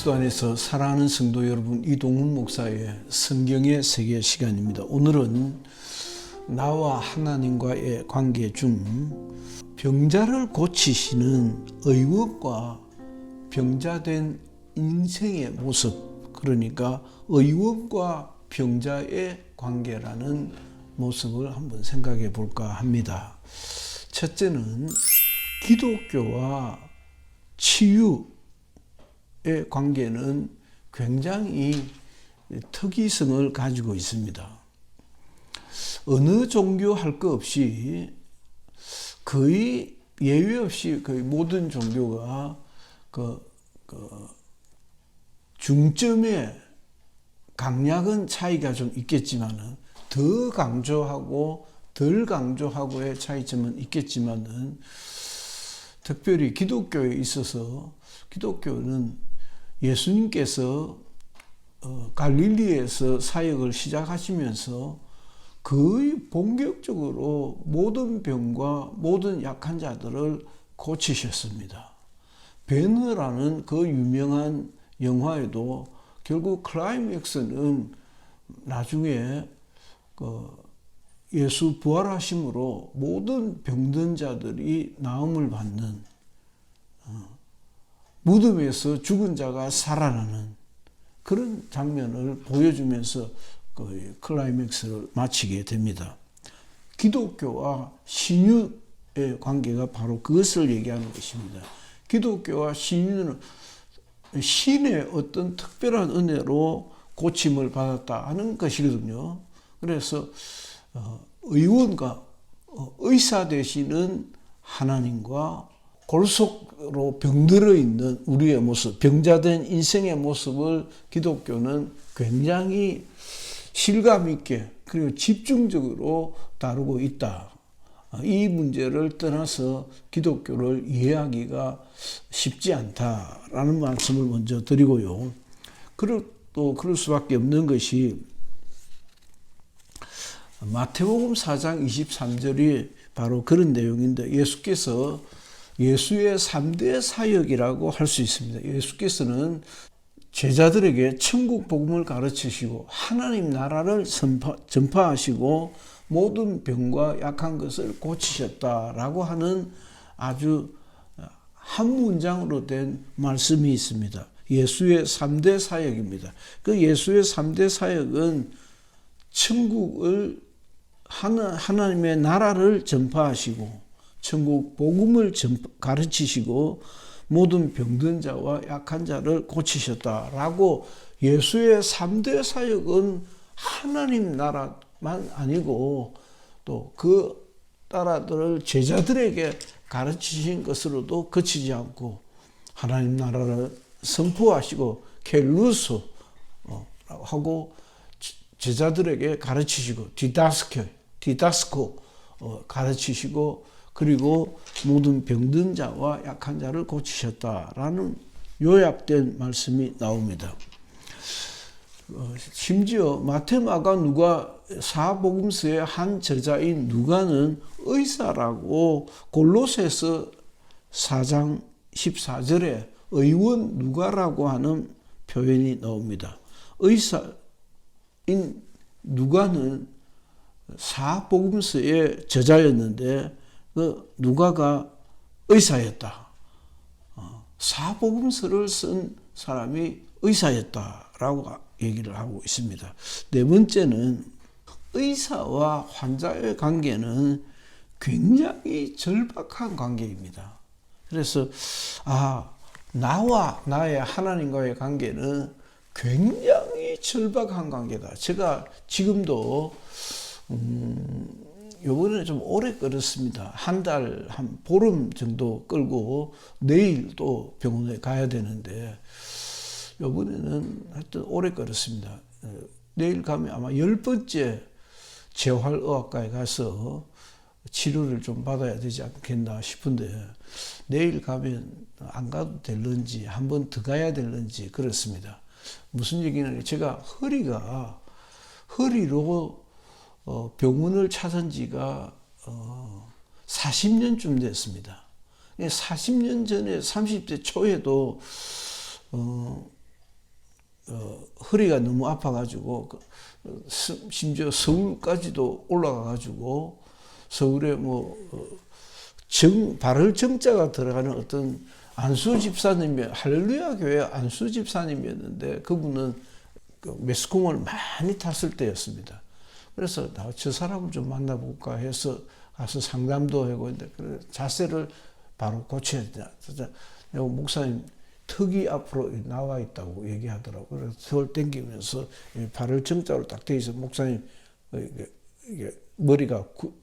그리스도 안에서 사랑하는 성도 여러분 이동훈 목사의 성경의 세계 시간입니다. 오늘은 나와 하나님과의 관계 중 병자를 고치시는 의원과 병자된 인생의 모습 그러니까 의원과 병자의 관계라는 모습을 한번 생각해 볼까 합니다. 첫째는 기독교와 치유 의 관계는 굉장히 특이성을 가지고 있습니다. 어느 종교 할 것 없이 거의 예외 없이 거의 모든 종교가 그, 그 중점의 강약은 차이가 좀 있겠지만은 더 강조하고 덜 강조하고의 차이점은 있겠지만은 특별히 기독교에 있어서 기독교는 예수님께서 어, 갈릴리에서 사역을 시작하시면서 거의 본격적으로 모든 병과 모든 약한 자들을 고치셨습니다. 베너라는 그 유명한 영화에도 결국 클라이맥스는 나중에 그 예수 부활하심으로 모든 병든 자들이 나음을 받는 어, 무덤에서 죽은 자가 살아나는 그런 장면을 보여주면서 그 클라이맥스를 마치게 됩니다. 기독교와 신유의 관계가 바로 그것을 얘기하는 것입니다. 기독교와 신유는 신의 어떤 특별한 은혜로 고침을 받았다 하는 것이거든요. 그래서 어, 의원과 어, 의사 되시는 하나님과 골속으로 병들어 있는 우리의 모습, 병자된 인생의 모습을 기독교는 굉장히 실감 있게 그리고 집중적으로 다루고 있다. 이 문제를 떠나서 기독교를 이해하기가 쉽지 않다라는 말씀을 먼저 드리고요. 그럴, 또 그럴 수밖에 없는 것이 마태복음 4장 23절이 바로 그런 내용인데 예수께서 예수의 3대 사역이라고 할 수 있습니다. 예수께서는 제자들에게 천국 복음을 가르치시고 하나님 나라를 선파, 전파하시고 모든 병과 약한 것을 고치셨다라고 하는 아주 한 문장으로 된 말씀이 있습니다. 예수의 3대 사역입니다. 그 예수의 3대 사역은 천국을 하나님의 나라를 전파하시고 천국 복음을 가르치시고 모든 병든 자와 약한 자를 고치셨다라고 예수의 3대 사역은 하나님 나라만 아니고 또 그 나라들을 제자들에게 가르치신 것으로도 그치지 않고 하나님 나라를 선포하시고 켈루스 하고 제자들에게 가르치시고 디다스케 디다스코 어, 가르치시고 그리고 모든 병든 자와 약한 자를 고치셨다라는 요약된 말씀이 나옵니다. 어, 심지어 마테마가 누가 사복음서의 한 저자인 누가는 의사라고 골로새서 4장 14절에 의원 누가라고 하는 표현이 나옵니다. 의사인 누가는 사복음서의 저자였는데 그 누가가 의사였다. 어, 사복음서를 쓴 사람이 의사였다라고 얘기를 하고 있습니다. 네 번째는 의사와 환자의 관계는 굉장히 절박한 관계입니다. 그래서 아 나와 나의 하나님과의 관계는 굉장히 절박한 관계다. 제가 지금도 음, 요번에 좀 오래 끌었습니다. 한 달, 한 보름 정도 끌고 내일 또 병원에 가야 되는데 요번에는 하여튼 오래 끌었습니다. 어, 내일 가면 아마 열 번째 재활의학과에 가서 치료를 좀 받아야 되지 않겠나 싶은데 내일 가면 안 가도 될런지 한 번 더 가야 될런지 그렇습니다. 무슨 얘기는 제가 허리가 허리로 어, 병원을 찾은 지가 어, 40년쯤 됐습니다. 40년 전에 30대 초에도 어, 어, 허리가 너무 아파가지고 그, 심지어 서울까지도 올라가가지고 서울에 뭐 어, 정, 발을 정자가 들어가는 어떤 안수 집사님이 할렐루야 교회 안수 집사님이었는데 그분은 그 매스컴을 많이 탔을 때였습니다. 그래서 나저 사람을 좀 만나볼까 해서 가서 상담도 하고 그래 자세를 바로 고쳐야 된다. 그래서 목사님 턱이 앞으로 나와 있다고 얘기하더라고. 그래서 턱을 당기면서 이 발을 정자로 딱돼 있어 목사님 어, 이게, 머리가 구,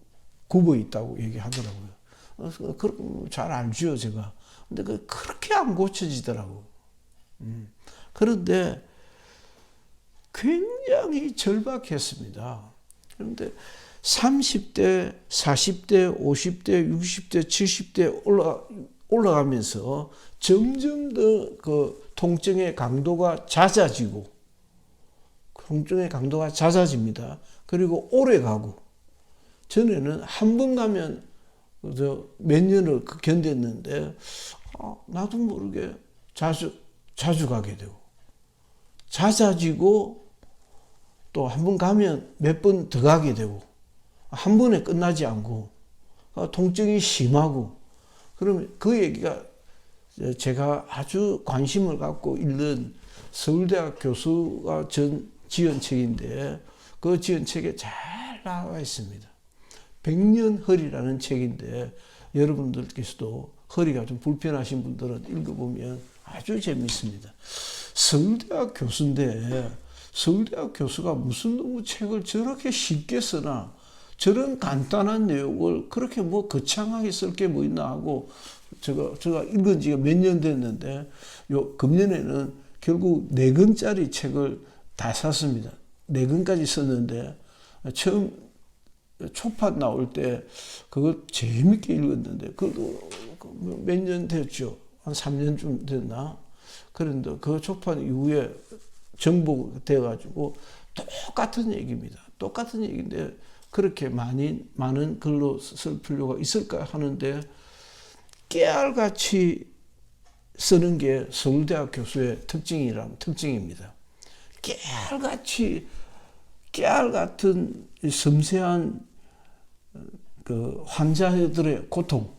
굽어 있다고 얘기하더라고요. 그잘 알죠 제가. 근데 그 그렇게 안 고쳐지더라고. 음. 그런데 굉장히 절박했습니다. 그런데 30대, 40대, 50대, 60대, 70대 올라 올라가면서 점점 더 그 통증의 강도가 잦아지고 통증의 강도가 잦아집니다. 그리고 오래 가고 전에는 한 번 가면 저몇 년을 그 견뎠는데 아, 나도 모르게 자주 자주 가게 되고 잦아지고 또 한 번 가면 몇 번 더 가게 되고 한 번에 끝나지 않고 아, 통증이 심하고 그러면 그 얘기가 제가 아주 관심을 갖고 읽는 서울대학 교수가 전 지은 책인데 그 지은 책에 잘 나와 있습니다. 백년 허리라는 책인데 여러분들께서도 허리가 좀 불편하신 분들은 읽어보면 아주 재밌습니다. 서울대학 교수인데 서울대학 교수가 무슨 놈의 책을 저렇게 쉽게 쓰나 저런 간단한 내용을 그렇게 뭐 거창하게 쓸 게 뭐 있나 하고 제가 제가 읽은 지가 몇 년 됐는데 요 금년에는 결국 네 권짜리 책을 다 샀습니다. 네 권까지 썼는데 처음 초판 나올 때 그거 재밌게 읽었는데 그것도 몇 년 됐죠. 한 3년쯤 됐나? 그런데 그 초판 이후에 정복돼 가지고 똑같은 얘기입니다. 똑같은 얘기인데 그렇게 많이 많은 글로 쓸 필요가 있을까 하는데 깨알같이 쓰는 게 서울대학 교수의 특징이라면 특징입니다. 깨알같이 깨알 같은 이 섬세한 어, 그 환자들의 고통,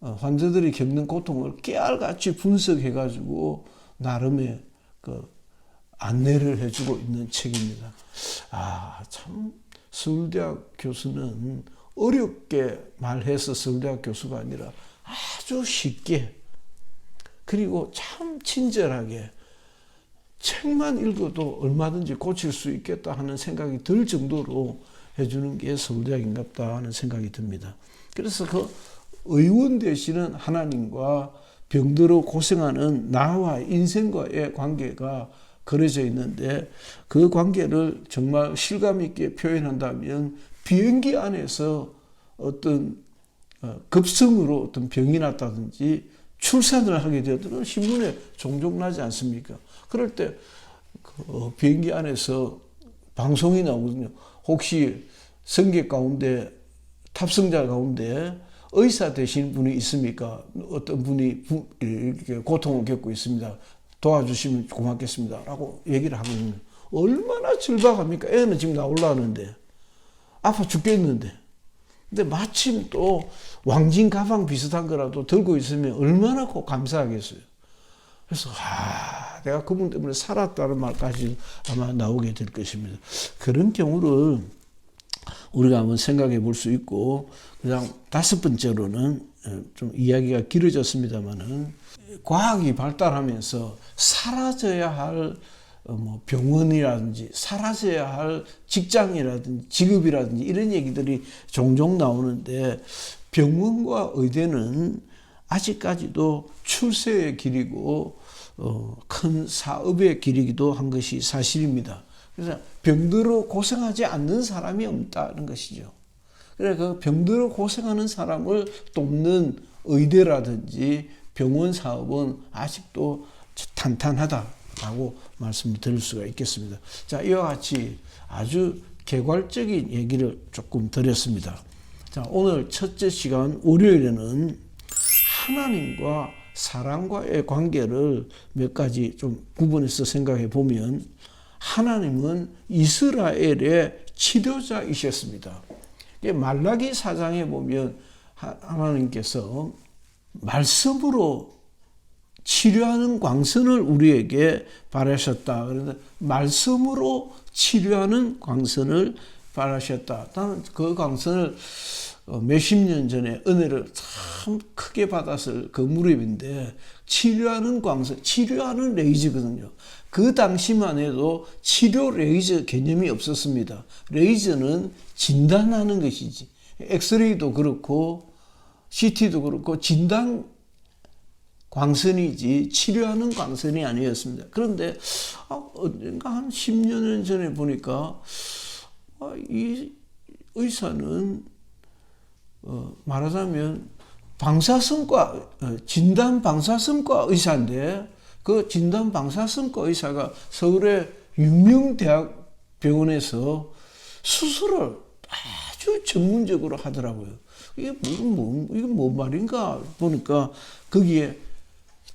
어, 환자들이 겪는 고통을 깨알같이 분석해가지고 나름의 그 안내를 해주고 있는 책입니다. 아, 참, 서울대학 교수는 어렵게 말해서 서울대학 교수가 아니라 아주 쉽게 그리고 참 친절하게 책만 읽어도 얼마든지 고칠 수 있겠다 하는 생각이 들 정도로 해주는 게 서울대학인갑다 하는 생각이 듭니다. 그래서 그 의원 되시는 하나님과 병들어 고생하는 나와 인생과의 관계가 그려져 있는데 그 관계를 정말 실감 있게 표현한다면 비행기 안에서 어떤 어, 급성으로 어떤 병이 났다든지 출산을 하게 되어도 신문에 종종 나지 않습니까? 그럴 때 그 비행기 안에서 방송이 나오거든요. 혹시 승객 가운데 탑승자 가운데 의사 되신 분이 있습니까? 어떤 분이 부- 이렇게 고통을 겪고 있습니다. 도와주시면 고맙겠습니다. 라고 얘기를 하거든요. 얼마나 절박합니까? 애는 지금 나 올라는데 아파 죽겠는데. 근데 마침 또 왕진 가방 비슷한 거라도 들고 있으면 얼마나 고 감사하겠어요. 그래서 아, 내가 그분 때문에 살았다는 말까지 아마 나오게 될 것입니다. 그런 경우를 우리가 한번 생각해 볼 수 있고 그냥 다섯 번째로는 어, 좀 이야기가 길어졌습니다만은 과학이 발달하면서 사라져야 할 어, 뭐 병원이라든지 사라져야 할 직장이라든지 직업이라든지 이런 얘기들이 종종 나오는데 병원과 의대는 아직까지도 출세의 길이고 어, 큰 사업의 길이기도 한 것이 사실입니다. 그래서 병들어 고생하지 않는 사람이 없다는 것이죠. 그래 그 병들어 고생하는 사람을 돕는 의대라든지 병원 사업은 아직도 탄탄하다라고 말씀을 드릴 수가 있겠습니다. 자 이와 같이 아주 개괄적인 얘기를 조금 드렸습니다. 자 오늘 첫째 시간 월요일에는 하나님과 사람과의 관계를 몇 가지 좀 구분해서 생각해 보면 하나님은 이스라엘의 치료자이셨습니다. 말라기 사장에 보면 하나님께서 말씀으로 치료하는 광선을 우리에게 바라셨다. 그런데 말씀으로 치료하는 광선을 바라셨다. 그 광선을 어, 몇십 년 전에 은혜를 참 크게 받았을 그 무렵인데 치료하는 광선, 치료하는 레이저거든요. 그 당시만 해도 치료 레이저 개념이 없었습니다. 레이저는 진단하는 것이지. 엑스레이도 그렇고 CT도 그렇고 진단 광선이지 치료하는 광선이 아니었습니다. 그런데 어, 언젠가 한 10년 전에 보니까 아, 이 의사는 어, 말하자면 방사선과 어, 진단 방사선과 의사인데 그 진단 방사선과 의사가 서울의 유명 대학 병원에서 수술을 아주 전문적으로 하더라고요. 이게 뭐, 뭐, 이게 뭐 말인가 보니까 거기에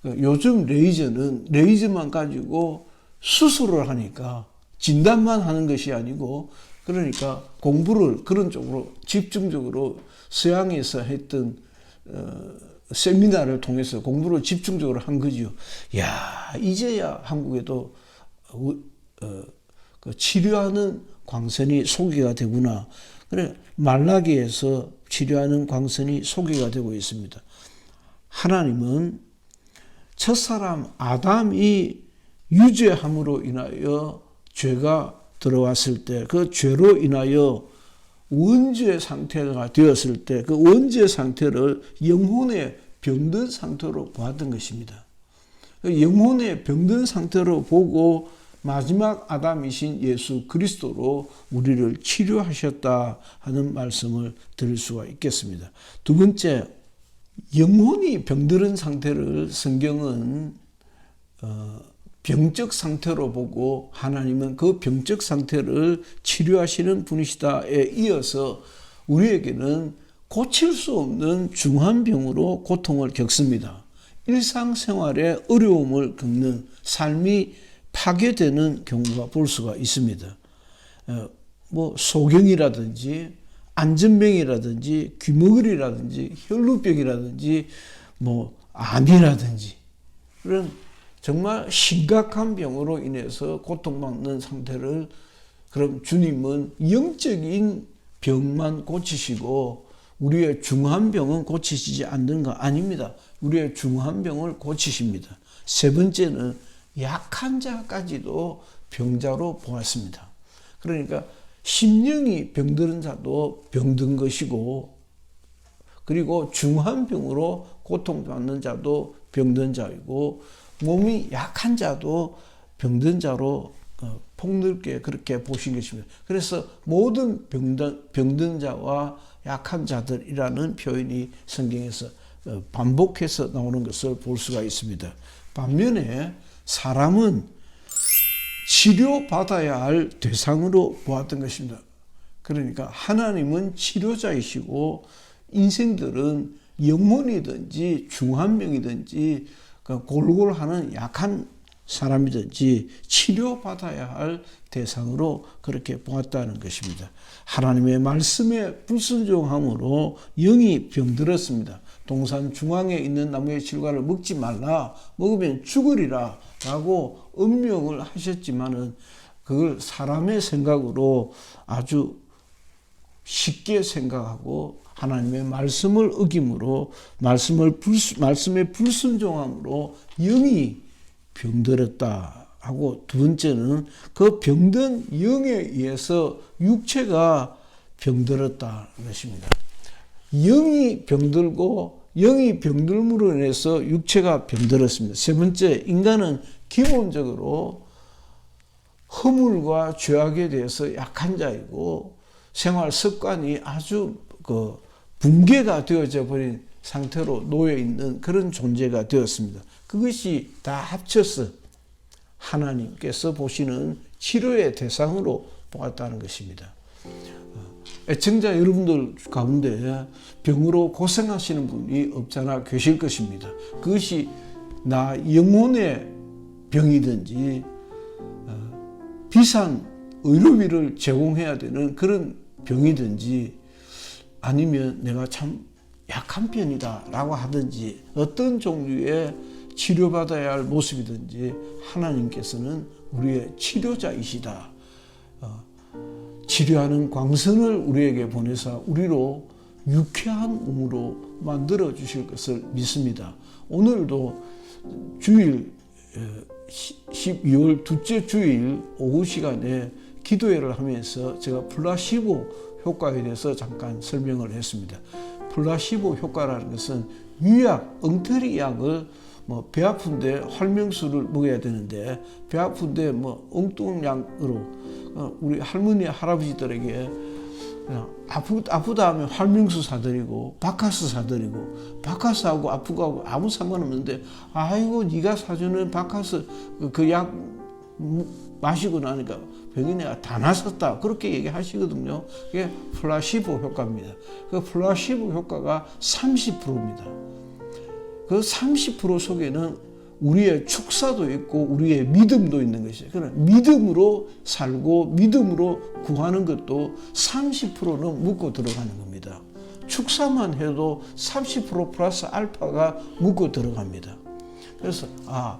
그 요즘 레이저는 레이저만 가지고 수술을 하니까 진단만 하는 것이 아니고 그러니까 공부를 그런 쪽으로 집중적으로 서양에서 했던 어, 세미나를 통해서 공부를 집중적으로 한 거죠. 야 이제야 한국에도 어, 어, 그 치료하는 광선이 소개가 되구나. 그래 말라기에서 치료하는 광선이 소개가 되고 있습니다. 하나님은 첫 사람 아담이 유죄함으로 인하여 죄가 들어왔을 때 그 죄로 인하여 원죄 상태가 되었을 때 그 원죄 상태를 영혼의 병든 상태로 보았던 것입니다. 그 영혼의 병든 상태로 보고 마지막 아담이신 예수 그리스도로 우리를 치료하셨다 하는 말씀을 드릴 수가 있겠습니다. 두 번째, 영혼이 병들은 상태를 성경은 어, 병적 상태로 보고 하나님은 그 병적 상태를 치료하시는 분이시다에 이어서 우리에게는 고칠 수 없는 중한 병으로 고통을 겪습니다. 일상생활에 어려움을 겪는 삶이 파괴되는 경우가 볼 수가 있습니다. 어, 뭐 소경이라든지 안전병이라든지 귀머거리라든지 혈루병이라든지 뭐 암이라든지 그런 정말 심각한 병으로 인해서 고통받는 상태를 그럼 주님은 영적인 병만 고치시고 우리의 중한 병은 고치시지 않는가 아닙니다. 우리의 중한 병을 고치십니다. 세 번째는 약한 자까지도 병자로 보았습니다. 그러니까 심령이 병드는 자도 병든 것이고 그리고 중한 병으로 고통받는 자도 병든 자이고 몸이 약한 자도 병든 자로 어, 폭넓게 그렇게 보신 것입니다. 그래서 모든 병든, 병든 자와 약한 자들이라는 표현이 성경에서 어, 반복해서 나오는 것을 볼 수가 있습니다. 반면에 사람은 치료받아야 할 대상으로 보았던 것입니다. 그러니까 하나님은 치료자이시고 인생들은 영혼이든지 중한병이든지 그 골골 하는 약한 사람이든지 치료받아야 할 대상으로 그렇게 보았다는 것입니다. 하나님의 말씀에 불순종함으로 영이 병들었습니다. 동산 중앙에 있는 나무의 질과를 먹지 말라. 먹으면 죽으리라. 라고 음명을 하셨지만은 그걸 사람의 생각으로 아주 쉽게 생각하고 하나님의 말씀을 어김으로 말씀을 불, 말씀에 불순종함으로 영이 병들었다 하고 두 번째는 그 병든 영에 의해서 육체가 병들었다는 것입니다. 영이 병들고 영이 병들므로 인해서 육체가 병들었습니다. 세 번째 인간은 기본적으로 허물과 죄악에 대해서 약한 자이고 생활 습관이 아주 그 붕괴가 되어져 버린 상태로 놓여 있는 그런 존재가 되었습니다. 그것이 다 합쳐서 하나님께서 보시는 치료의 대상으로 보았다는 것입니다. 애청자 여러분들 가운데 병으로 고생하시는 분이 없잖아 계실 것입니다. 그것이 나 영혼의 병이든지 어, 비싼 의료비를 제공해야 되는 그런 병이든지 아니면 내가 참 약한 편이다 라고 하든지 어떤 종류의 치료받아야 할 모습이든지 하나님께서는 우리의 치료자이시다. 어, 치료하는 광선을 우리에게 보내사 우리로 유쾌한 몸으로 만들어 주실 것을 믿습니다. 오늘도 주일 12월 둘째 주일 오후 시간에 기도회를 하면서 제가 플라시보 효과에 대해서 잠깐 설명을 했습니다. 플라시보 효과라는 것은 유약, 엉터리 약을 뭐 배 아픈데 활명수를 먹어야 되는데 배 아픈데 뭐 엉뚱약으로 어, 우리 할머니 할아버지들에게 그냥 아프, 아프다 하면 활명수 사드리고 바카스 사드리고 바카스하고 아프고 아무 상관없는데 아이고 네가 사주는 바카스 그 약 마시고 나니까 내가 다 나섰다 그렇게 얘기하시거든요. 그게 플라시보 효과입니다. 그 플라시보 효과가 30%입니다. 그 30% 속에는 우리의 축사도 있고 우리의 믿음도 있는 것이에요. 그러나 믿음으로 살고 믿음으로 구하는 것도 30%는 묻고 들어가는 겁니다. 축사만 해도 30% 플러스 알파가 묻고 들어갑니다. 그래서 아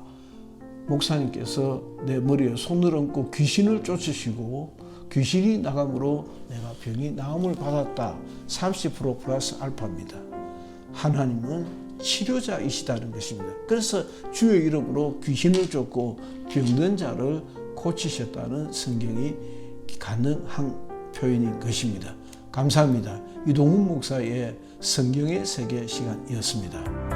목사님께서 내 머리에 손을 얹고 귀신을 쫓으시고 귀신이 나감으로 내가 병이 나음을 받았다. 30% 플러스 알파입니다. 하나님은 치료자이시다는 것입니다. 그래서 주의 이름으로 귀신을 쫓고 병든 자를 고치셨다는 성경이 가능한 표현인 것입니다. 감사합니다. 이동훈 목사의 성경의 세계 시간이었습니다.